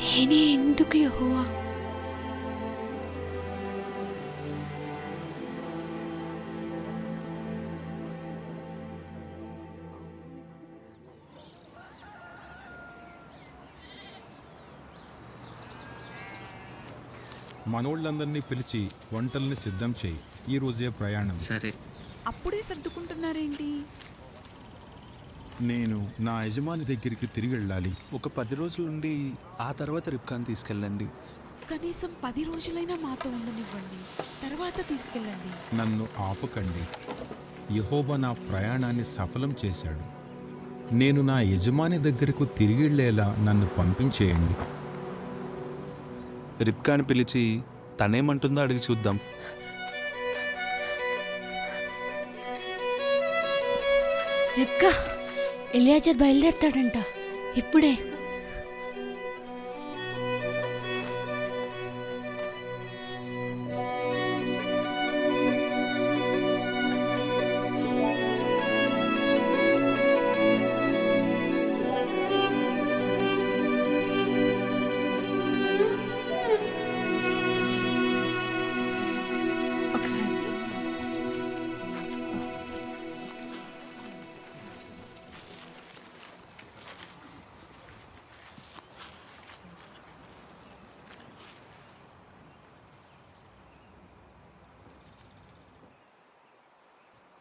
నేనే ఎందుకు యహోవా? మనోళ్ళందరినీ పిలిచి వంటల్ని సిద్ధం చేయి. ఈ రోజే ప్రయాణం. సరే. అప్పుడే సర్దుకుంటున్నారేంటి? నేను నా యజమాని దగ్గరికి తిరిగి వెళ్ళాలి. ఒక పది రోజులుండి ఆ తర్వాత రిప్కాన్ తీసుకెళ్ళండి. కనీసం పది రోజులైనా మాతో ఉండనివ్వండి. తర్వాత తీసుకెళ్ళండి. నన్ను ఆపకండి. యహోబా నా ప్రయాణాన్ని సఫలం చేశాడు. నేను నా యజమాని దగ్గరకు తిరిగి వెళ్ళేలా నన్ను పంపించేయండి. రిప్కాని పిలిచి తనేమంటుందో అడిగి చూద్దాం. రిప్కా ఎలియాజర్ బయలుదేరుతాడంట. ఇప్పుడే.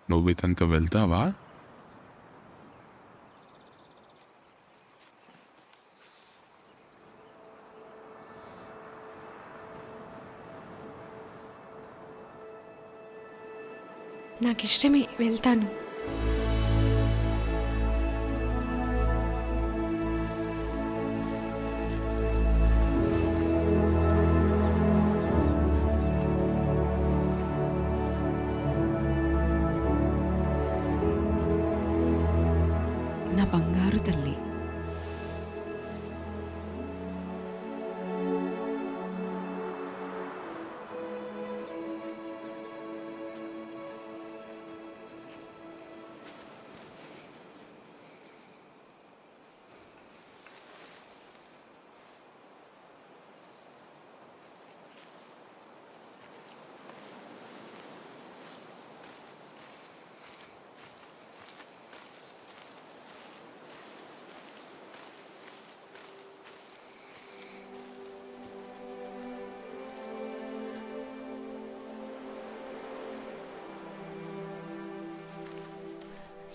నువ్వు ఇతనితో వెళ్తావా? నాకు ఇష్టమే వెళ్తాను. The.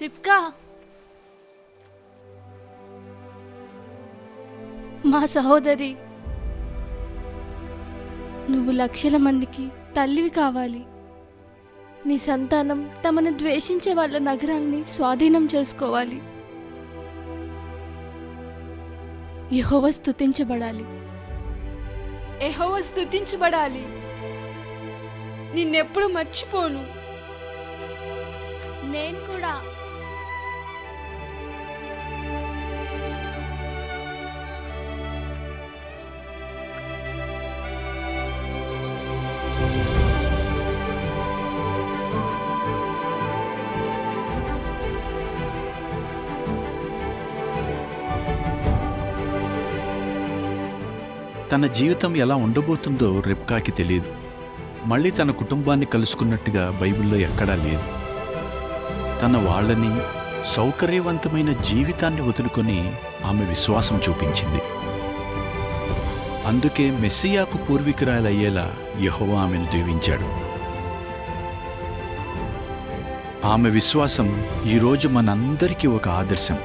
రిబ్కా మా సహోదరి నువ్వు లక్షల మందికి తల్లివి కావాలి. నీ సంతానం తమను ద్వేషించే వాళ్ళ నగరాన్ని స్వాధీనం చేసుకోవాలి. యెహోవా స్తుతించబడాలి. యెహోవా స్తుతించబడాలి. నిన్నెప్పుడు మర్చిపోను. నేను కూడా తన జీవితం ఎలా ఉండబోతుందో రిప్కాకి తెలియదు. మళ్ళీ తన కుటుంబాన్ని కలుసుకున్నట్టుగా బైబిల్లో ఎక్కడా లేదు. తన వాళ్ళని సౌకర్యవంతమైన జీవితాన్ని వదులుకొని ఆమె విశ్వాసం చూపించింది. అందుకే మెస్సియాకు పూర్వీకురాలయ్యేలా యెహోవా ఆమెను దీవించాడు. ఆమె విశ్వాసం ఈరోజు మనందరికీ ఒక ఆదర్శం.